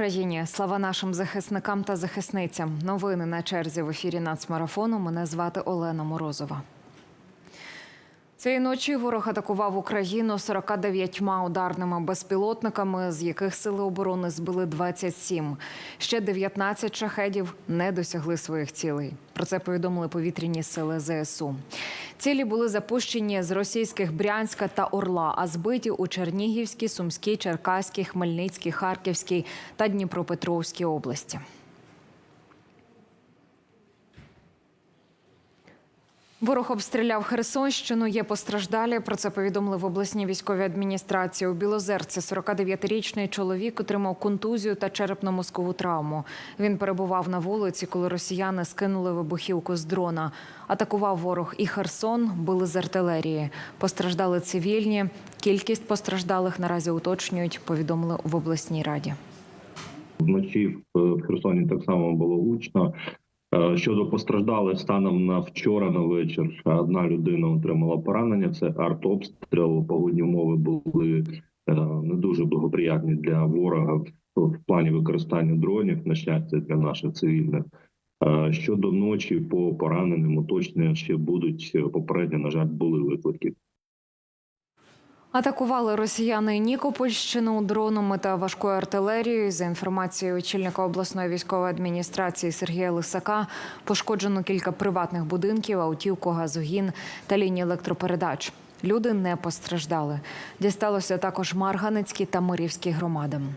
Україні! Слава нашим захисникам та захисницям! Новини на черзі в ефірі нацмарафону. Мене звати Олена Морозова. Цієї ночі ворог атакував Україну 49 ударними безпілотниками, з яких сили оборони збили 27. Ще 19 шахедів не досягли своїх цілей. Про це повідомили повітряні сили ЗСУ. Цілі були запущені з російських Брянська та Орла, а збиті у Чернігівській, Сумській, Черкаській, Хмельницькій, Харківській та Дніпропетровській області. Ворог обстріляв Херсонщину. Є постраждалі. Про це повідомили в обласній військовій адміністрації. У Білозерці 49-річний чоловік отримав контузію та черепно-мозкову травму. Він перебував на вулиці, коли росіяни скинули вибухівку з дрона. Атакував ворог і Херсон, били з артилерії. Постраждали цивільні. Кількість постраждалих наразі уточнюють. Повідомили в обласній раді. Вночі в Херсоні так само було гучно. Е, Щодо постраждалих станом на вчора на вечір, одна людина отримала поранення. Це артобстріл. Погодні умови були е, не дуже благоприятні для ворога в- плані використання дронів. На щастя, для наших цивільних. Е, Щодо ночі по пораненим, уточнення ще будуть Е, попередньо. На жаль, були виклики. Атакували росіяни Нікопольщину дронами та важкою артилерією. За інформацією очільника обласної військової адміністрації Сергія Лисака, пошкоджено кілька приватних будинків, автівку, газогін та лінії електропередач. Люди не постраждали. Дісталося також Марганецькій та Мирівській громадам.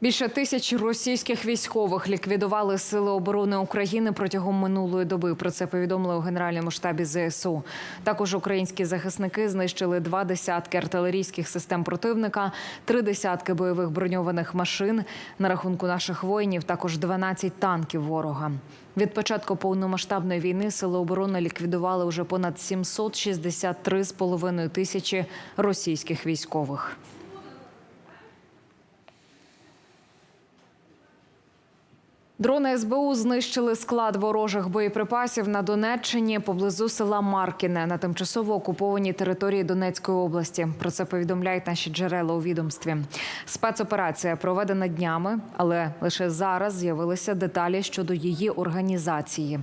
Більше тисячі російських військових ліквідували сили оборони України протягом минулої доби. Про це повідомили у генеральному штабі ЗСУ. Також українські захисники знищили два десятки артилерійських систем противника, три десятки бойових броньованих машин. На рахунку наших воїнів також 12 танків ворога. Від початку повномасштабної війни сили оборони ліквідували вже понад 763,5 тисячі російських військових. Дрони СБУ знищили склад ворожих боєприпасів на Донеччині поблизу села Маркіне на тимчасово окупованій території Донецької області. Про це повідомляють наші джерела у відомстві. Спецоперація проведена днями, але лише зараз з'явилися деталі щодо її організації.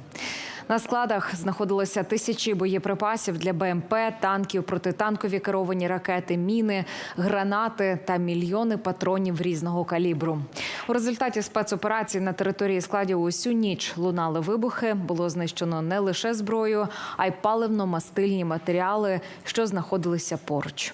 На складах знаходилося тисячі боєприпасів для БМП, танків, протитанкові керовані ракети, міни, гранати та мільйони патронів різного калібру. У результаті спецоперації на території складів усю ніч лунали вибухи. Було знищено не лише зброю, а й паливно-мастильні матеріали, що знаходилися поруч.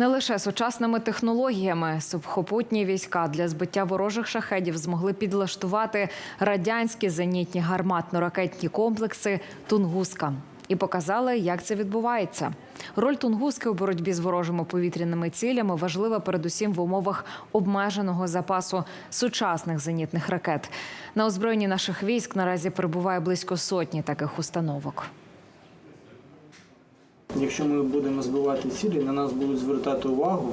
Не лише сучасними технологіями сухопутні війська для збиття ворожих шахедів змогли підлаштувати радянські зенітні гарматно-ракетні комплекси Тунгуска і показали, як це відбувається. Роль Тунгуски у боротьбі з ворожими повітряними цілями важлива передусім в умовах обмеженого запасу сучасних зенітних ракет. На озброєнні наших військ наразі перебуває близько сотні таких установок. Якщо ми будемо збивати цілі, на нас будуть звертати увагу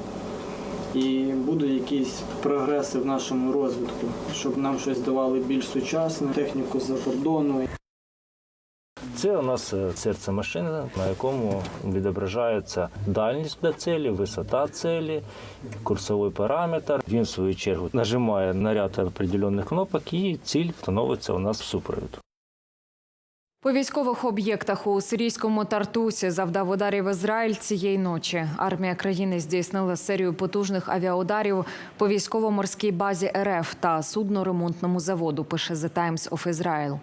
і будуть якісь прогреси в нашому розвитку, щоб нам щось давали більш сучасну техніку з-за кордону. Це у нас е, серце машини, на якому відображається дальність до цілі, висота цілі, курсовий параметр. Він, в свою чергу, нажимає на ряд определених кнопок і ціль становиться у нас в супровід. По військових об'єктах у сирійському Тартусі завдав ударів Ізраїль цієї ночі. Армія країни здійснила серію потужних авіаударів по військово-морській базі РФ та судно-ремонтному заводу. Пише The Times of Israel.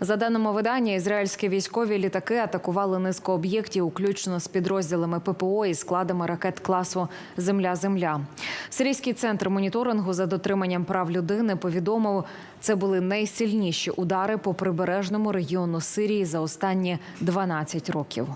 За даними видання, ізраїльські військові літаки атакували низку об'єктів, включно з підрозділами ППО і складами ракет класу Земля-Земля. Сирійський центр моніторингу за дотриманням прав людини повідомив, це були найсильніші удари по прибережному регіону Сирії за останні 12 років.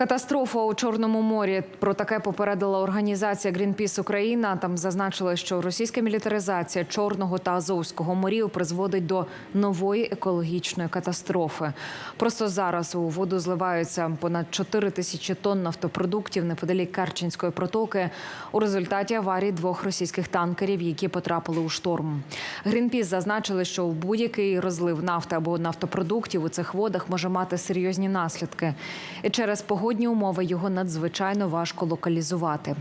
Катастрофа у Чорному морі. Про таке попередила організація Greenpeace Україна. Там зазначили, що російська мілітаризація Чорного та Азовського морів призводить до нової екологічної катастрофи. Просто зараз у воду зливаються понад 4 тисячі тонн нафтопродуктів неподалік Керченської протоки у результаті аварії двох російських танкерів, які потрапили у шторм. Greenpeace зазначили, що будь-який розлив нафти або нафтопродуктів у цих водах може мати серйозні наслідки. І через погодні умови його надзвичайно важко локалізувати.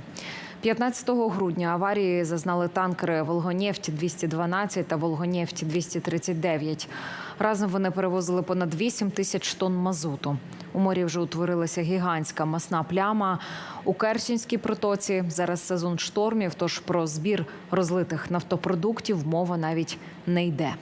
15 грудня аварії зазнали танкери Волгонефть 212 та Волгонефть 239 Разом вони перевозили понад 8 тисяч тонн мазуту. У морі вже утворилася гігантська масна пляма. У Керченській протоці зараз сезон штормів, тож про збір розлитих нафтопродуктів мова навіть не йде.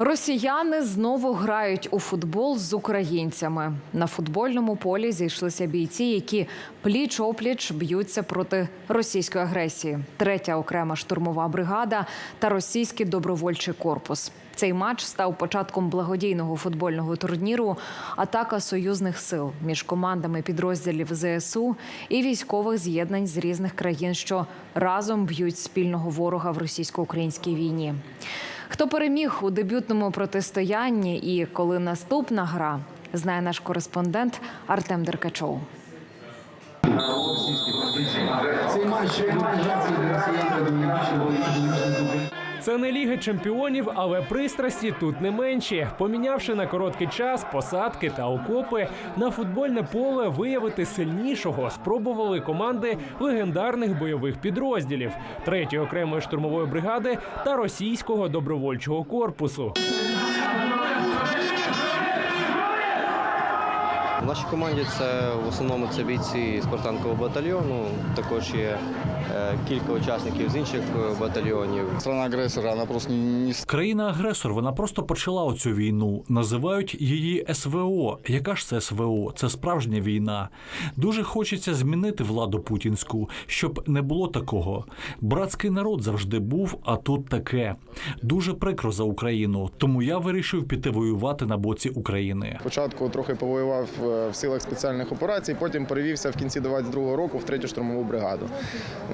Росіяни знову грають у футбол з українцями. На футбольному полі зійшлися бійці, які пліч-опліч б'ються проти російської агресії. Третя окрема штурмова бригада та російський добровольчий корпус. Цей матч став початком благодійного футбольного турніру Атака союзних сил між командами підрозділів ЗСУ і військових з'єднань з різних країн, що разом б'ють спільного ворога в російсько-українській війні. Хто переміг у дебютному протистоянні і коли наступна гра, знає наш кореспондент Артем Деркачов. Цей матч для росіян, Це не ліги чемпіонів, але пристрасті тут не менші. Помінявши на короткий час посадки та окопи, на футбольне поле виявити сильнішого спробували команди легендарних бойових підрозділів третьої окремої штурмової бригади та російського добровольчого корпусу. В нашій команді це в основному це бійці спартанкового батальйону. Також є кілька учасників з інших е, батальйонів. Страна агрессора, она просто не Країна-агресор, вона просто почала оцю війну. Називають її СВО. Яка ж це СВО? Це справжня війна. Дуже хочеться змінити владу путінську, щоб не було такого. Братський народ завжди був, а тут таке. Дуже прикро за Україну. Тому я вирішив піти воювати на боці України. Спочатку трохи повоював е, в силах спеціальних операцій, потім перевівся в кінці 22-го року в третю штурмову бригаду.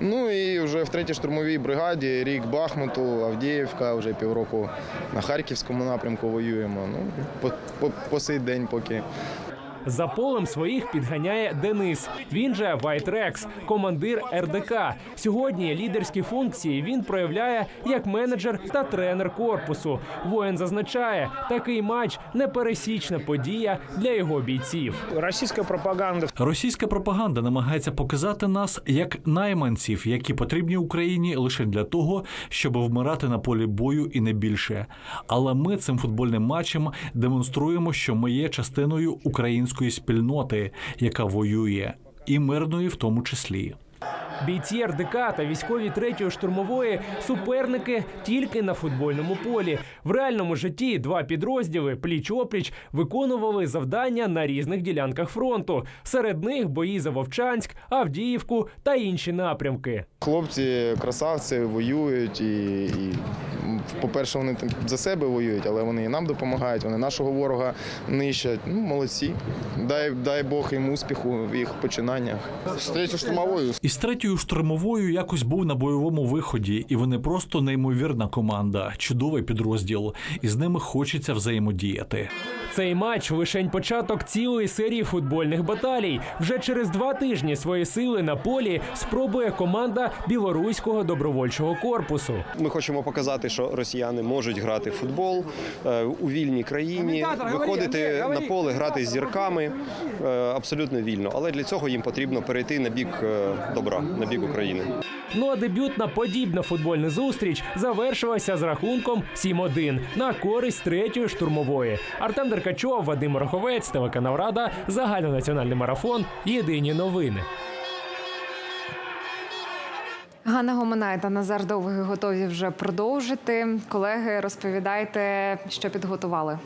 Ну і вже в третій штурмовій бригаді рік Бахмуту, Авдіївка, вже півроку на Харківському напрямку воюємо. Ну, по, по, по сей день поки. За полем своїх підганяє Денис. Він же Вайтрекс, командир РДК. Сьогодні лідерські функції він проявляє як менеджер та тренер корпусу. Воїн зазначає, такий матч непересічна подія для його бійців. Российская пропаганда Російська пропаганда намагається показати нас як найманців, які потрібні Україні лише для того, щоб вмирати на полі бою і не більше. Але ми цим футбольним матчем демонструємо, що ми є частиною української спільноти, яка воює, і мирної в тому числі. Бійці РДК та військові третьої штурмової суперники тільки на футбольному полі. В реальному житті два підрозділи пліч-опліч виконували завдання на різних ділянках фронту. Серед них бої за Вовчанськ, Авдіївку та інші напрямки. Хлопці, красавці воюють і, і по-перше, вони там за себе воюють, але вони і нам допомагають, вони нашого ворога нищать. Ну, молодці. Дай, дай Бог їм успіху в їх починаннях. З третьою штурмовою Із третьою штурмовою якось був на бойовому виході, і вони просто неймовірна команда, чудовий підрозділ, і з ними хочеться взаємодіяти. Цей матч лишень початок цілої серії футбольних баталій. Вже через два тижні свої сили на полі спробує команда білоруського добровольчого корпусу. Ми хочемо показати, що росіяни можуть грати в футбол е, у вільній країні, виходити на поле, грати з зірками е, абсолютно вільно. Але для цього їм потрібно перейти на бік е, добра, на бік України. Ну а дебютна подібна футбольна зустріч завершилася з рахунком 7-1 на користь третьої штурмової. Артем Деркачов, Вадим Роховець, телеканал Рада, загальнонаціональний марафон. Єдині новини. Ганна Гоманай та Назар Довгий готові вже продовжити. Колеги, розповідайте, що підготували.